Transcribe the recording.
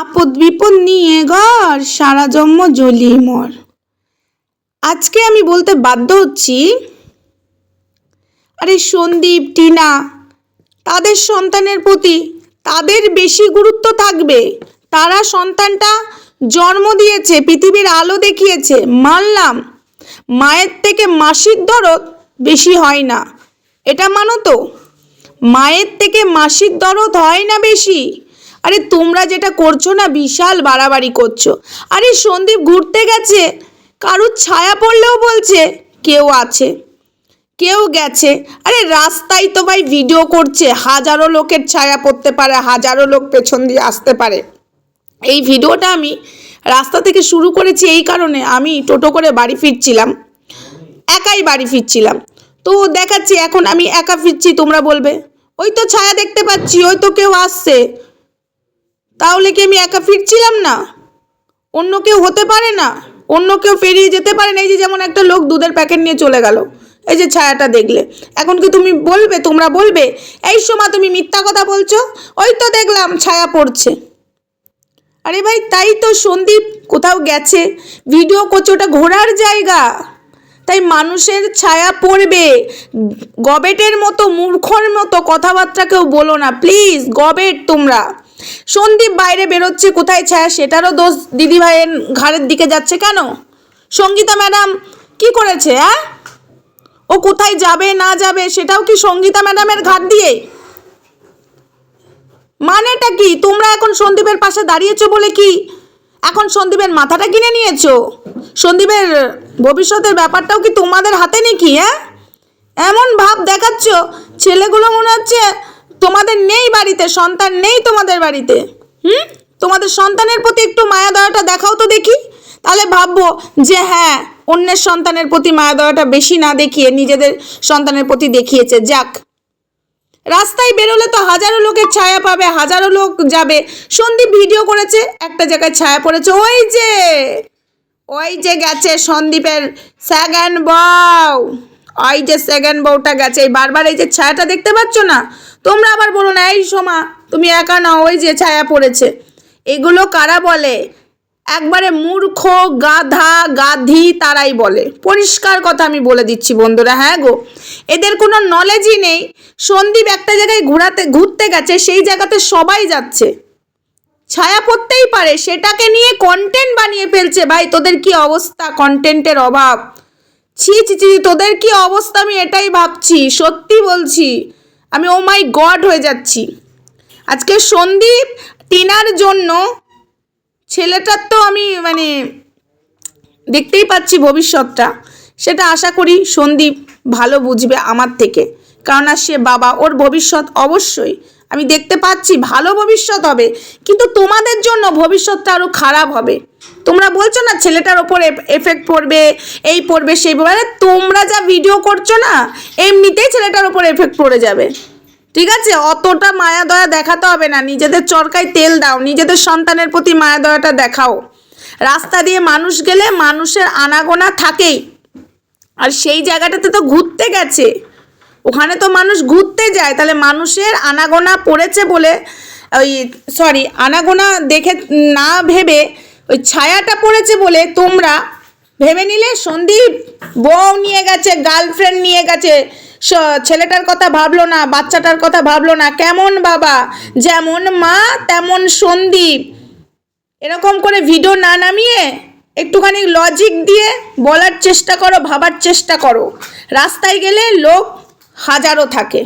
আপদ বিপদ নিয়ে ঘর, সারা জন্ম জ্বলিয়ে মর। আজকে আমি বলতে বাধ্য হচ্ছি, আরে সন্দীপ, টিনা, তাদের সন্তানের প্রতি তাদের বেশি গুরুত্ব থাকবে। তারা সন্তানটা জন্ম দিয়েছে, পৃথিবীর আলো দেখিয়েছে, মানলাম, মায়ের থেকে মাসির দরদ বেশি হয় না। এটা মানো তো? মায়ের থেকে মাসির দরদ হয় না বেশি? আরে তোমরা যেটা করছ না বিশাল বাড়াবাড়ি করছ। আরে সন্দীপ ঘুরতে গেছে। কারুর ছায়া পড়লেও বলছে, কেউ আছে। কেউ গেছে। আরে রাস্তায় তো ভাই ভিডিও করছে, হাজারো লোকের ছায়া পড়তে পারে, হাজারো লোক পেছন দিয়ে আসতে পারে। এই ভিডিওটা আমি রাস্তা থেকে শুরু করেছি এই কারণে আমি টোটো করে বাড়ি ফিরছিলাম। একাই বাড়ি ফিরছিলাম। তো দেখাচ্ছি, এখন আমি একা ফিরছি, তোমরা বলবে। ওই তো ছায়া দেখতে পাচ্ছি, ওই তো কেউ আসছে। তাহলে কি আমি একা ফিরছিলাম না? অন্য কেউ হতে পারে না? অন্য কেউ পেরিয়ে যেতে পারে না? এই যে যেমন একটা লোক দুধের প্যাকেট নিয়ে চলে গেল। এই যে ছায়াটা দেখলে। এখন কি তুমি বলবে? তোমরা বলবে? এই সময় তুমি মিথ্যা কথা বলছো? ওই তো দেখলাম ছায়া পড়ছে। আরে ভাই, তাই তো সন্দীপ কোথাও গেছে। ভিডিও করছে, ওটা ঘোরার জায়গা। তাই মানুষের ছায়া পড়বে। গবেটের মতো, মূর্খর মতো কথাবার্তা কেউ বলো না। প্লিজ, গবেট তোমরা। সন্দীপ বাইরে বেরোচ্ছে, কোথায় ছায়া? সেটারও দোষ দিদিভাইয়ের ঘাড়ের দিকে যাচ্ছে কেন? সঙ্গীতা ম্যাডাম কি করেছে হ্যাঁ ও কোথায় যাবে, না যাবে, সেটাও কি সঙ্গীতা ম্যাডামের ঘাট দিয়ে? মানেটা কি? তোমরা এখন সন্দীপের পাশে দাঁড়িয়েছো বলে কি? এখন সন্দীপের মাথাটা কিনে নিয়েছো? সন্দীপের ভবিষ্যতের ব্যাপারটাও কি তোমাদের হাতে নাকি হ্যাঁ এমন ভাব দেখাচ্ছ, ছেলেগুলো মনে হচ্ছে তোমাদের নেই বাড়িতে, সন্তান নেই তোমাদের বাড়িতে। হুম? তোমাদের সন্তানের প্রতি একটু মায়া দয়াটা দেখাও তো দেখি। তাহলে ভাববো যে হ্যাঁ অন্যের সন্তানের প্রতি মায়া দয়াটা বেশি না দেখিয়ে নিজেদের সন্তানের প্রতি দেখিয়েছে, যাক। রাস্তায় বেরোলে তো হাজারো লোকের ছায়া পাবে, হাজারো লোক যাবে। সন্দীপ ভিডিও করেছে, একটা জায়গায় ছায়া পড়েছে। ওই যে ওই যে গেছে সন্দীপের সেকেন্ড বউ। ওই যে সেকেন্ড বউটা গেছে, এই বারবার এই যে ছায়াটা দেখতে পাচ্ছ না? তোমরা আবার বলো না, এই সোমা, তুমি একা নাও ওই যে ছায়া পড়েছে। এগুলো কারা বলে? একবারে মূর্খ, গাধা, গাধি তারাই বলে। পরিষ্কার কথা আমি বলে দিচ্ছি বন্ধুরা হ্যাঁ গো? এদের কোনো নলেজই নেই। সন্দীপ একটা জায়গায় ঘোরাতে, ঘুরতে গেছে, সেই জায়গাতে সবাই যাচ্ছে। ছায়া পড়তেই পারে, সেটাকে নিয়ে কন্টেন্ট বানিয়ে ফেলছে। ভাই, তোদের কি অবস্থা? কন্টেন্টের অভাব। ছি ছি ছি, তোদের কি অবস্থা? আমি এটাই ভাবছি, সত্যি বলছি। আমি ও মাই গড হয়ে যাচ্ছি। আজকে সন্দীপ, টিনার জন্য ছেলেটার তো আমি মানে দেখতেই পাচ্ছি ভবিষ্যৎটা। সেটা আশা করি সন্দীপ ভালো বুঝবে আমার থেকে। কেননা সে বাবা, ওর ভবিষ্যৎ অবশ্যই আমি দেখতে পাচ্ছি ভালো ভবিষ্যৎ হবে, কিন্তু তোমাদের জন্য ভবিষ্যৎটা আরও খারাপ হবে। তোমরা বলছো না ছেলেটার ওপর এফেক্ট পড়বে, এই পড়বে, সেই পড়বে তোমরা যা ভিডিও করছ না, এমনিতেই ছেলেটার ওপর এফেক্ট পড়ে যাবে। ঠিক আছে? অতটা মায়া দয়া দেখাতে হবে না, নিজেদের চরকায় তেল দাও, নিজেদের সন্তানের প্রতি মায়া দয়াটা দেখাও। রাস্তা দিয়ে মানুষ গেলে মানুষের আনাগোনা থাকেই। আর সেই জায়গাটাতে তো ঘুরতে গেছে। ওখানে তো মানুষ ঘুরতে যায়, তাহলে মানুষের আনাগোনা পড়েছে বলে ওই সরি আনাগোনা দেখে না ভেবে ওই ছায়াটা পড়েছে বলে তোমরা ভেবে নিলে সন্দীপ বউ নিয়ে গেছে গার্লফ্রেন্ড নিয়ে গেছে ছেলেটার কথা ভাবলো না, বাচ্চাটার কথা ভাবলো না, কেমন বাবা? যেমন মা, তেমন সন্দীপ। এরকম করে ভিডিও না নামিয়ে একটুখানি লজিক দিয়ে বলার চেষ্টা করো, ভাবার চেষ্টা করো। রাস্তায় গেলে লোক হাজারো থাকে।